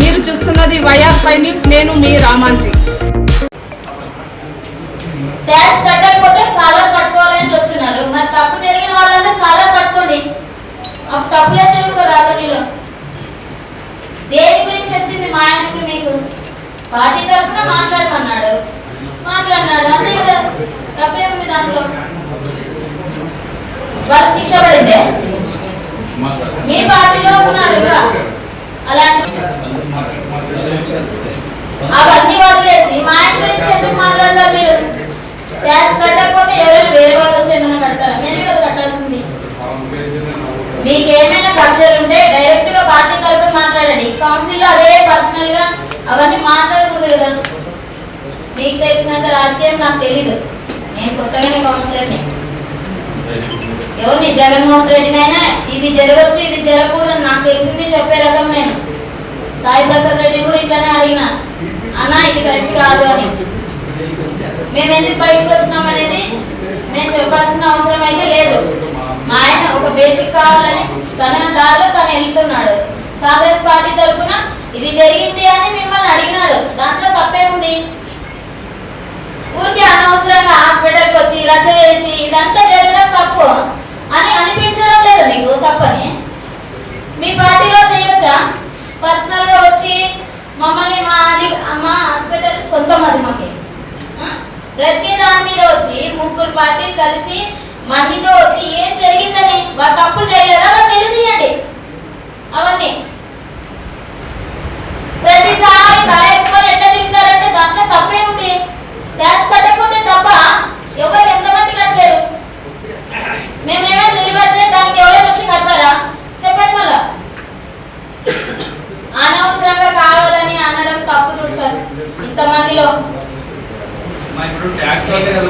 మీరు చూస్తున్నది YR five news. నేను మీ రామాంజీ. ట్యాక్స్ కట్టకపోతే కాలర్ పట్టుకోవాలని చెప్తున్నారు. మరి తప్పు జరిగిన వాళ్ళందరూ కాలర్ పట్టుకోండి. అప్పుడు తప్పులే జరుగుతుంది కదా దేని గురించి వచ్చింది మా ఆయనకి మీకు? పార్టీ తరఫున మాట్లాడమన్నాడు. మాట్లాడినాడు అంతే కదా? తప్పేముంది దాంట్లో? వాళ్ళకి శిక్ష పడిందే? మీ పార్టీలో ఉన్నారు అలాంటి అవన్నీ వదిలేసి మా ఆయన గురించి ఎందుకు మాట్లాడతారు మీరు? ట్యాక్స్ కట్టకపోతే ఎవరైనా వేరే వాళ్ళు వచ్చి ఏమైనా కడతారా? మేమే కదా కట్టాల్సింది. మీకు ఏమైనా కక్షలు ఉంటే డైరెక్ట్గా పార్టీ తరపున మాట్లాడండి. కౌన్సిల్లో అదే పర్సనల్గా అవన్నీ మాట్లాడకూడదు కదా. మీకు తెలిసినంత రాజకీయం నాకు తెలియదు నేను కొత్తగానే కౌన్సిలర్ని. ఎవరిని? జగన్మోహన్ రెడ్డినైనా ఇది జరగచ్చు ఇది జరగకూడదు నాకు తెలిసింది చెప్పే రకం నేను. సాయి ప్రసాద్ రెడ్డి కూడా ఇట్లానే అడిగిన అన్న ఇది కరెక్ట్ కాదు అని మేము ఎందుకు బయటకు వచ్చినాం అనేది నేను చెప్పాల్సిన అవసరం అయితే లేదు. మా ఆయన ఒక బేసిక్ కావాలని తన దారిలో తను వెళ్తున్నాడు. కాంగ్రెస్ పార్టీ తరఫున ఇది జరిగింది అని మిమ్మల్ని అడిగినాడు. దాంట్లో తప్పే ఉంది ఊరికి అనవసరంగా హాస్పిటల్కి వచ్చి రచ్చ చేసి ఇదంతా జరగడం తప్పు అని అనిపించడం లేదు నీకు తప్పని మీ పార్టీలో చేయొచ్చా పర్సనల్గా వచ్చి మమ్మల్ని మా అది- మా హాస్పిటల్ సొంతం అది మాకి ఆ? ప్రతి దాని మీద వచ్చి ముగ్గురు పార్టీలు కలిసి మందితో వచ్చి ఏం జరిగిందని వాళ్ళు తప్పు చేయలేదా? వాళ్ళు నిలదీయండి అవన్నీ. ప్రతిసారి తలెత్తుకొని ఎట్లా తిరుగుతారంటే దాంట్లో తప్పే ఉంది ట్యాక్స్ కట్టకపోతే తప్ప ఎవరు ఎంతమంది కట్టలేరు? మేమేమైనా నిలబడితే దానికి ఎవరైనా వచ్చి కడతారా? చెప్పండి మళ్ళా. అనవసరంగా కావాలని అనడం తప్పు చూస్తారు ఇంతమందిలో. ఇప్పుడు ట్యాక్స్ వాళ్ళే కదా